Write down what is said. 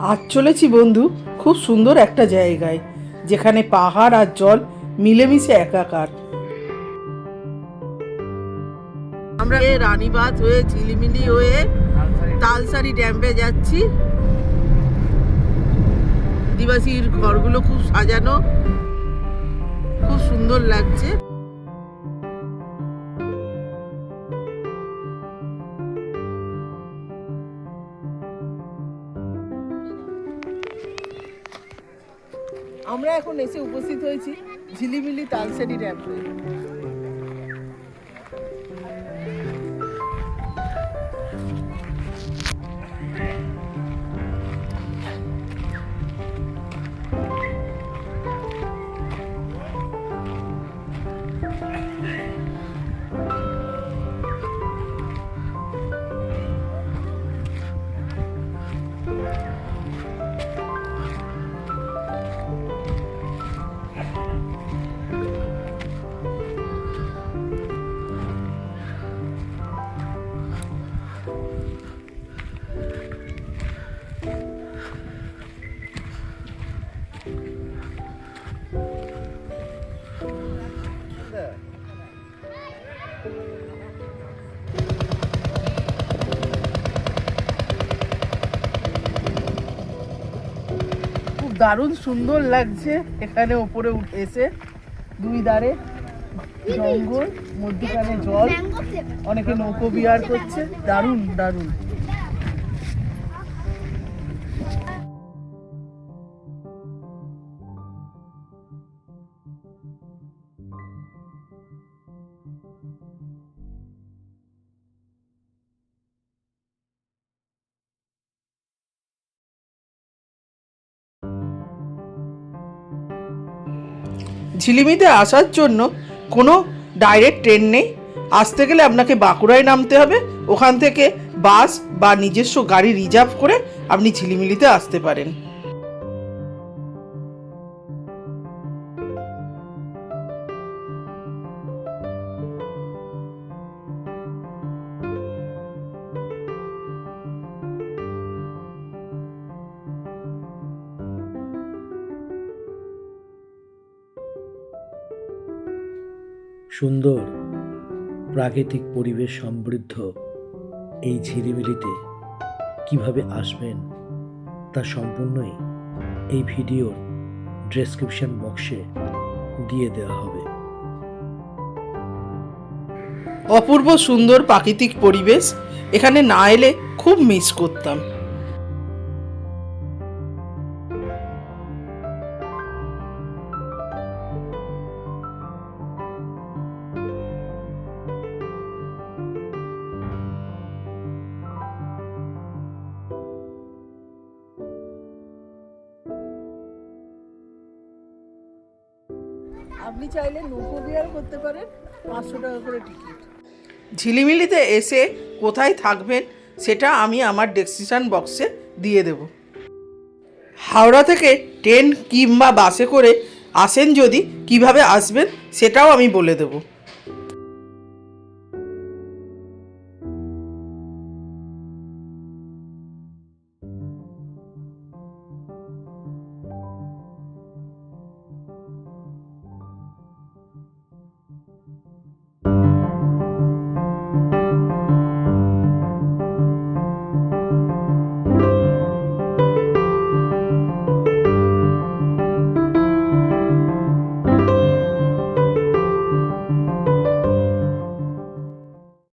আজ চলেছি বন্ধু খুব সুন্দর একটা জায়গায়, যেখানে পাহাড় আর জল মিলেমিশে একাকার। আমরা রানীবাঁধ হয়ে, ঝিলিমিলি হয়ে তালসারি ড্যামে যাচ্ছি। আদিবাসীর ঘরগুলো খুব সাজানো, খুব সুন্দর লাগছে। আমরা এখন এসে উপস্থিত হয়েছি ঝিলিমিলি তালসারি ড্যামে দারুণ সুন্দর লাগছে। এখানে ওপরে উঠে এসে দুই ধারে জঙ্গল মধ্যখানে জল। অনেকে নৌকো বিহার করছে। দারুণ দারুণ। ঝিলিমিতে আসার জন্য কোনো ডাইরেক্ট ট্রেন নেই। আসতে গেলে আপনাকে বাঁকুড়ায় নামতে হবে। ওখান থেকে বাস বা নিজস্ব গাড়ি রিজার্ভ করে আপনি ঝিলিমিলিতে আসতে পারেন। সুন্দর, প্রাকৃতিক পরিবেশ সমৃদ্ধ এই ঝিলিমিলিতে কীভাবে আসবেন তা সম্পূর্ণই এই ভিডিওর ডেসক্রিপশন বক্সে দিয়ে দেওয়া হবে। অপূর্ব সুন্দর প্রাকৃতিক পরিবেশ এখানে না এলে খুব মিস করতাম। আপনি চাইলে নৌকো বিহার করতে পারেন, পাঁচশো টাকা করে টিকিট। ঝিলিমিলিতে এসে কোথায় থাকবেন সেটা আমি আমার ডেসক্রিপশান বক্সে দিয়ে দেব। হাওড়া থেকে ট্রেন কিংবা বাসে করে আসেন যদি, কীভাবে আসবেন সেটাও আমি বলে দেবো।